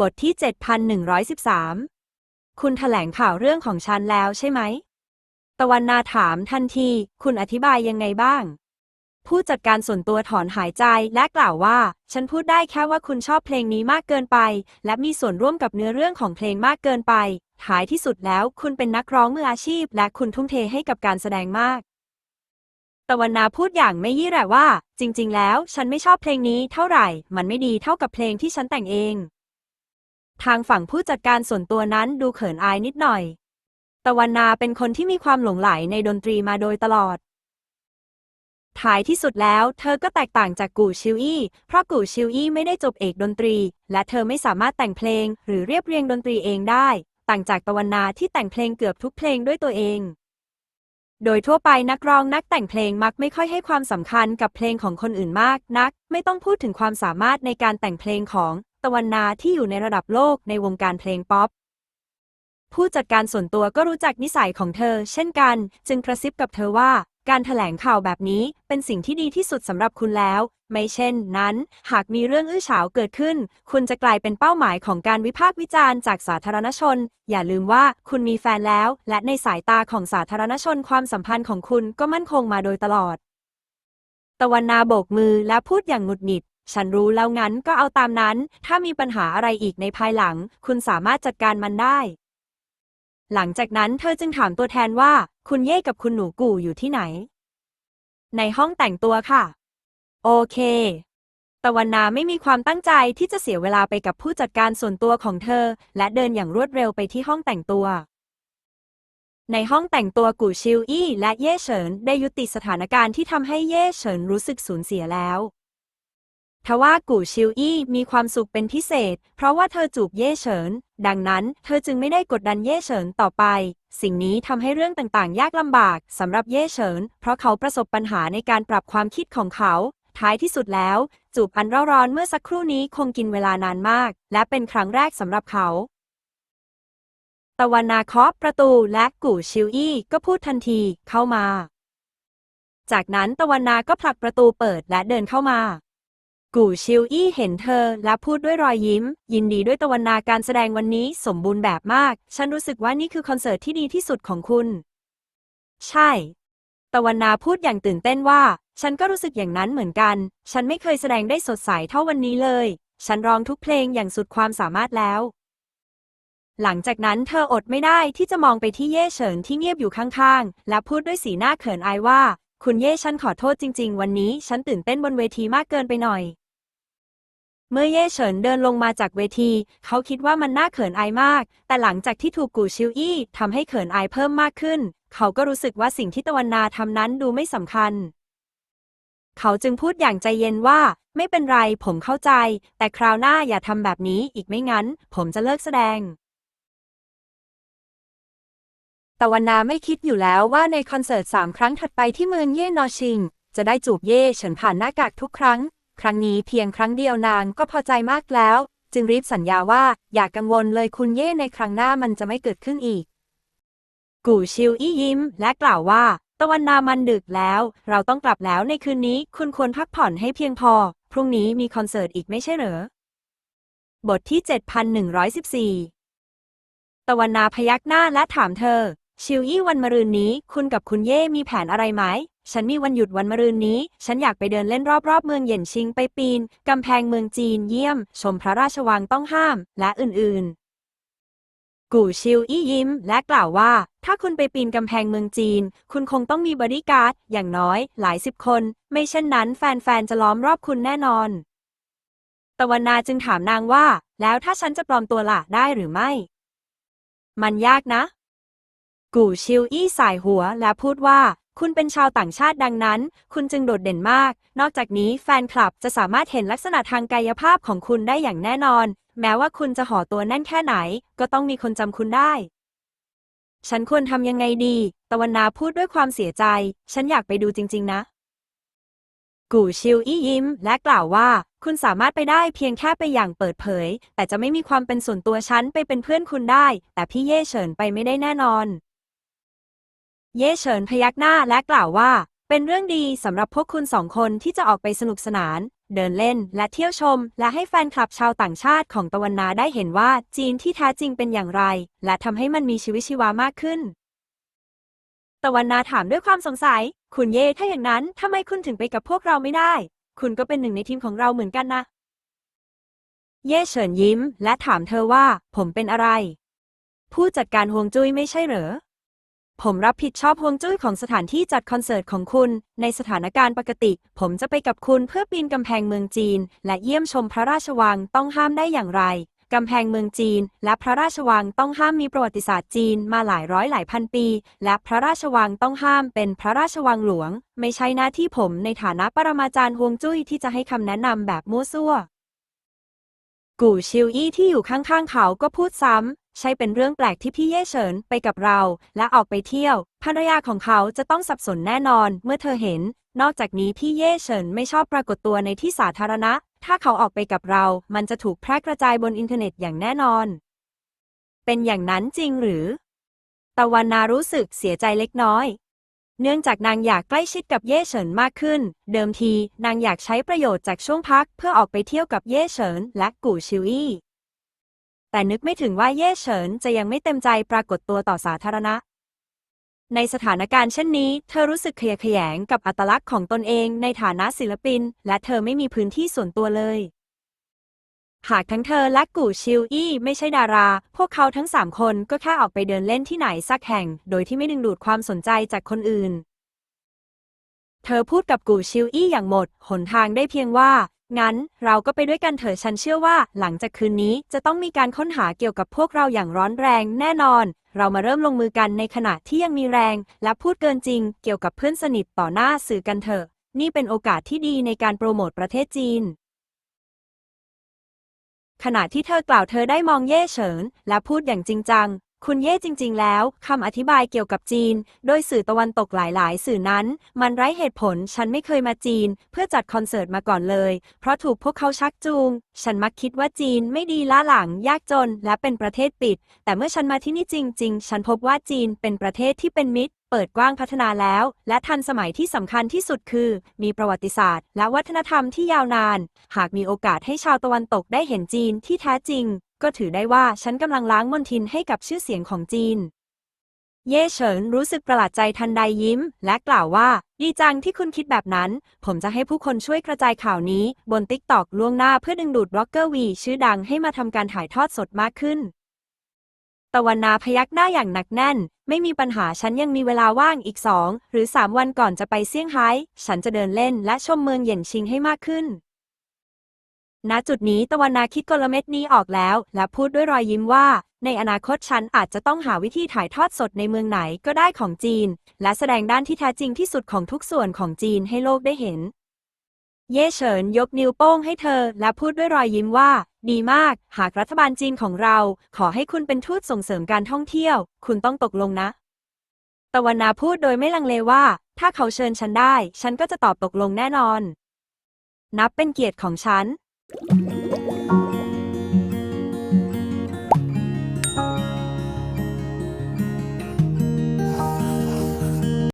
บทที่ 7113 คุณแถลงข่าวเรื่องของฉันแล้วใช่ไหม ตะวันนาถามทันที คุณอธิบายยังไงบ้าง ผู้จัดการส่วนตัวถอนหายใจและกล่าวว่า ฉันพูดได้แค่ว่าคุณชอบเพลงนี้มากเกินไป และมีส่วนร่วมกับเนื้อเรื่องของเพลงมากเกินไป ท้ายที่สุดแล้วคุณเป็นนักร้องมืออาชีพ และคุณทุ่มเทให้กับการแสดงมากตะวันนาพูดอย่างไม่ยี่แหละว่า จริง ๆ แล้ว ฉันไม่ชอบเพลงนี้เท่าไหร่ มันไม่ดีเท่ากับเพลงที่ฉันแต่งเอง ทางฝั่งผู้จัดการส่วนตัวนั้นดูเขินอายนิดหน่อย ตะวันนาเป็นคนที่มีความหลงใหลในดนตรีมาโดยตลอด ท้ายที่สุดแล้วเธอก็แตกต่างจากกู่ชิวอี้ เพราะกู่ชิวอี้ไม่ได้จบเอกดนตรี และเธอไม่สามารถแต่งเพลง หรือเรียบเรียงดนตรีเองได้ ต่างจากตะวันนาที่แต่งเพลงเกือบทุกเพลงด้วยตัวเอง โดยทั่วไปนักร้องนักแต่งเพลงมักไม่ค่อยให้ความสำคัญกับเพลงของคนอื่นมากนัก ไม่ต้องพูดถึงความสามารถในการแต่งเพลงของ ตะวันนาที่อยู่ในระดับโลกในวงการเพลงป๊อป ผู้จัดการส่วนตัวก็รู้จักนิสัยของเธอ เช่นกัน จึงกระซิบกับเธอว่า การถแถลงข่าวแบบนี้เป็นสิ่งที่ดีที่สุดสำหรับคุณแล้ว ไม่เช่น นั้น หากมีเรื่องอื้อฉาวเกิดขึ้น คุณจะกลายเป็นเป้าหมายของการวิพากษ์วิจารณ์จากสาธารณชน อย่าลืมว่าคุณมีแฟนแล้ว และในสายตาของสาธารณชนความสัมพันธ์ของคุณก็มั่นคงมาโดยตลอดตะวันนาโบกมือและพูดอย่างหงุดหงิด ฉันรู้แล้วงั้นก็เอาตามนั้น ถ้ามีปัญหาอะไรอีกในภายหลัง คุณสามารถจัดการมันได้ หลังจากนั้นเธอจึงถามตัวแทนว่า คุณเย่กับคุณหนูกู่อยู่ที่ไหน ในห้องแต่งตัวค่ะ โอเค ตะวันนาไม่มีความตั้งใจที่จะเสียเวลาไปกับผู้จัดการส่วนตัวของเธอ และเดินอย่างรวดเร็วไปที่ห้องแต่งตัวในห้องแต่งตัวกู่ชิวอี้และเย่เฉินได้ยุติสถานการณ์ที่ทำให้เย่เฉินรู้สึกสูญเสียแล้ว ทว่ากู่ชิวอี้มีความสุขเป็นพิเศษ เพราะว่าเธอจูบเย่เฉิน ดังนั้นเธอจึงไม่ได้กดดันเย่เฉินต่อไป สิ่งนี้ทำให้เรื่องต่างๆ ยากลำบากสำหรับเย่เฉิน เพราะเขาประสบปัญหาในการปรับความคิดของเขา ท้ายที่สุดแล้ว จูบอันร,ร้อนเมื่อสักครู่นี้คงกินเวลานานมาก และเป็นครั้งแรกสำหรับเขาตะวันนาเคาะประตูและกู่ชิวอี้ก็พูดทันทีเข้ามา จากนั้นตะวันนาก็ผลักประตูเปิดและเดินเข้ามา กู่ชิวอี้เห็นเธอ และพูดด้วยรอยยิ้ม ยินดีด้วยตะวันนาการแสดงวันนี้สมบูรณ์แบบมาก ฉันรู้สึกว่านี่คือคอนเสิร์ตที่ดีที่สุดของคุณ ใช่ ตะวันนาพูดอย่างตื่นเต้นว่า ฉันก็รู้สึกอย่างนั้นเหมือนกัน ฉันไม่เคยแสดงได้สดใสเท่าวันนี้เลย ฉันร้องทุกเพลงอย่างสุดความสามารถแล้ว หลังจากนั้นเธออดไม่ได้ที่จะมองไปที่เย่เฉินที่เงียบอยู่ข้างๆ และพูดด้วยสีหน้าเขินอายว่า คุณเย่ฉันขอโทษจริง ๆ วันนี้ ฉันตื่นเต้นบนเวทีมากเกินไปหน่อย เมื่อเย่เฉินเดินลงมาจากเวที เขาคิดว่ามันน่าเขินอายมาก แต่หลังจากที่ถูกกูชิวอี้ทำให้เขินอายเพิ่มมากขึ้น เขาก็รู้สึกว่าสิ่งที่ตะวันนาทำนั้นดูไม่สำคัญ เขาจึงพูดอย่างใจเย็นว่า ไม่เป็นไรผมเข้าใจ แต่คราวหน้าอย่าทำแบบนี้อีกไม่งั้น ผมจะเลิกแสดงตะวันนาไม่คิดอยู่แล้วว่าในคอนเสิร์ตสามครั้งถัดไปที่เมืองเย่นอชิง จะได้จูบเย่เฉินผ่านหน้ากากทุกครั้ง ครั้งนี้เพียงครั้งเดียวนางก็พอใจมากแล้ว จึงรีบสัญญาว่าอย่ากกังวลเลยคุณเย่ในครั้งหน้ามันจะไม่เกิดขึ้นอีก กู่ชิวอี้ยิ้ม และกล่าวว่า ตะวันนามันดึกแล้ว เราต้องกลับแล้วในคืนนี้คุณควรพักผ่อนให้เพียงพอ พรุ่งนี้มีคอนเสิร์ตอีกไม่ใช่เหรอบทที่ 7114 ตะวันนาพยักหน้าและถามเธอ ชิวอี้วันมะรืนนี้ คุณกับคุณเย่มีแผนอะไรไหม ฉันมีวันหยุดวันมะรืนนี้ ฉันอยากไปเดินเล่นรอบๆ เมืองเย่นชิงไปปีน กำแพงเมืองจีนเยี่ยม ชมพระราชวังต้องห้าม และอื่นๆ กู่ชิวอี้ยิ้ม และกล่าวว่า ถ้าคุณไปปีนกำแพงเมืองจีน คุณคงต้องมีบอดี้การ์ด อย่างน้อย หลายสิบคน ไม่เช่นนั้น แฟนๆ จะล้อมรอบคุณแน่นอน ตะวันนาจึงถามนางว่า แล้วถ้าฉันจะปลอมตัวล่ะได้หรือไม่ มันยากนะกู่ชิวอี้สายหัวและพูดว่า คุณเป็นชาวต่างชาติดังนั้น คุณจึงโดดเด่นมาก นอกจากนี้แฟนคลับจะสามารถเห็นลักษณะทางกายภาพของคุณได้อย่างแน่นอน แม้ว่าคุณจะห่อตัวแน่นแค่ไหน ก็ต้องมีคนจำคุณได้ ฉันควรทำยังไงดี ตะวันนาพูดด้วยความเสียใจ ฉันอยากไปดูจริง ๆ นะ กู่ชิวอี้ยิ้ม และกล่าวว่า คุณสามารถไปได้เพียงแค่ไปอย่างเปิดเผย แต่จะไม่มีความเป็นส่วนตัวฉันไปเป็นเพื่อนคุณได้ แต่พี่เย่เฉินไปไม่ได้แน่นอน เย่เฉินพยักหน้าและกล่าวว่า เป็นเรื่องดีสำหรับพวกคุณสองคนที่จะออกไปสนุกสนาน เดินเล่นและเที่ยวชม และให้แฟนคลับชาวต่างชาติของตะวันนาได้เห็นว่าจีนที่แท้จริงเป็นอย่างไร และทำให้มันมีชีวิตชีวามากขึ้น ตะวันนาถามด้วยความสงสัย คุณเย่ถ้าอย่างนั้นทำไมคุณถึงไปกับพวกเราไม่ได้ คุณก็เป็นหนึ่งในทีมของเราเหมือนกันนะ เย่เฉินยิ้ม และถามเธอว่า ผมเป็นอะไร ผู้จัดการฮวงจุ้ยไม่ใช่เหรอ ผมรับผิดชอบฮวงจุ้ยของสถานที่จัดคอนเสิร์ตของคุณ ในสถานการณ์ปกติ ผมจะไปกับคุณเพื่อปีนกำแพงเมืองจีน และเยี่ยมชมพระราชวังต้องห้ามได้อย่างไรกำแพงเมืองจีน และพระราชวังต้องห้ามมีประวัติศาสตร์จีนมาหลายร้อยหลายพันปี และพระราชวังต้องห้ามเป็นพระราชวังหลวง ไม่ใช่หน้าที่ผมในฐานะปรมาจารย์ฮวงจุ้ยที่จะให้คำแนะนำแบบมั่วซั่ว กู่ชิวอี้ที่อยู่ข้างๆเขาก็พูดซ้ำ ใช่เป็นเรื่องแปลกที่พี่เย่เฉินไปกับเรา และออกไปเที่ยว ภรรยาของเขาจะต้องสับสนแน่นอนเมื่อเธอเห็น นอกจากนี้พี่เย่เฉินไม่ชอบปรากฏตัวในที่สาธารณะ ถ้าเขาออกไปกับเรา มันจะถูกแพร่กระจายบนอินเทอร์เน็ตอย่างแน่นอน เป็นอย่างนั้นจริงหรือ ตะวันนารู้สึกเสียใจเล็กน้อย เนื่องจากนางอยากใกล้ชิดกับเย่เฉินมากขึ้น เดิมทีนางอยากใช้ประโยชน์จากช่วงพักเพื่อออกไปเที่ยวกับเย่เฉินและกู่ชิวอี้ แต่นึกไม่ถึงว่าเย่เฉินจะยังไม่เต็มใจปรากฏตัวต่อสาธารณะ ในสถานการณ์เช่นนี้ เธอรู้สึกขยะแขยงกับอัตลักษณ์ของตนเองในฐานะศิลปิน และเธอไม่มีพื้นที่ส่วนตัวเลย หากทั้งเธอและกู่ชิวอี้ไม่ใช่ดารา พวกเขาทั้งสามคนก็แค่ออกไปเดินเล่นที่ไหนสักแห่ง โดยที่ไม่ดึงดูดความสนใจจากคนอื่นเธอพูดกับกู่ชิวอี้อย่างหมด หนทางได้เพียงว่า งั้นเราก็ไปด้วยกันเถอะฉันเชื่อว่า หลังจากคืนนี้จะต้องมีการค้นหาเกี่ยวกับพวกเราอย่างร้อนแรงแน่นอน เรามาเริ่มลงมือกันในขณะที่ยังมีแรง และพูดเกินจริง เกี่ยวกับเพื่อนสนิทต่อหน้าสื่อกันเถอะ นี่เป็นโอกาสที่ดีในการโปรโมทประเทศจีน ขณะที่เธอกล่าวเธอได้มองเย่เฉิน และพูดอย่างจริงจัง คุณเย่จริง ๆ แล้วคำอธิบายเกี่ยวกับจีน โดยสื่อตะวันตกหลายๆ สื่อนั้น มันไร้เหตุผล ฉันไม่เคยมาจีน เพื่อจัดคอนเสิร์ตมาก่อนเลย เพราะถูกพวกเขาชักจูง ฉันมักคิดว่าจีนไม่ดีล้าหลัง ยากจน และเป็นประเทศปิด แต่เมื่อฉันมาที่นี่จริง ๆ ฉันพบว่าจีนเป็นประเทศที่เป็นมิตรเปิดกว้างพัฒนาแล้ว และทันสมัยที่สำคัญที่สุดคือ มีประวัติศาสตร์ และวัฒนธรรมที่ยาวนาน หากมีโอกาสให้ชาวตะวันตกได้เห็นจีนที่แท้จริง ก็ถือได้ว่าฉันกำลังล้างมลทินให้กับชื่อเสียงของจีน เย่เฉินรู้สึกประหลาดใจทันใดยิ้ม และกล่าวว่า ดีจังที่คุณคิดแบบนั้น ผมจะให้ผู้คนช่วยกระจายข่าวนี้ บนติ๊กตอกล่วงหน้าเพื่อดึงดูดบล็อกเกอร์วีชื่อดังให้มาทำการถ่ายทอดสดมากขึ้น ตะวันนาพยักหน้าอย่างหนักแน่น ไม่มีปัญหาฉันยังมีเวลาว่างอีกสองหรือสามวันก่อนจะไปเซี่ยงไฮ้ฉันจะเดินเล่นและชมเมืองเหย็นชิงให้มากขึ้น ณจุดนี้ตะวันนาคิดกลเม็ดนี้ออกแล้ว และพูดด้วยรอยยิ้มว่า ในอนาคตฉันอาจจะต้องหาวิธีถ่ายทอดสดในเมืองไหนก็ได้ของจีน และแสดงด้านที่แท้จริงที่สุดของทุกส่วนของจีนให้โลกได้เห็น เย่เฉินยกนิ้วโป้งให้เธอ และพูดด้วยรอยยิ้มว่า ดีมาก หากรัฐบาลจีนของเรา ขอให้คุณเป็นทูตส่งเสริมการท่องเที่ยว คุณต้องตกลงนะ ตะวันนาพูดโดยไม่ลังเลว่า ถ้าเขาเชิญฉันได้ ฉันก็จะตอบตกลงแน่นอน นับเป็นเกียรติของฉัน Thank you.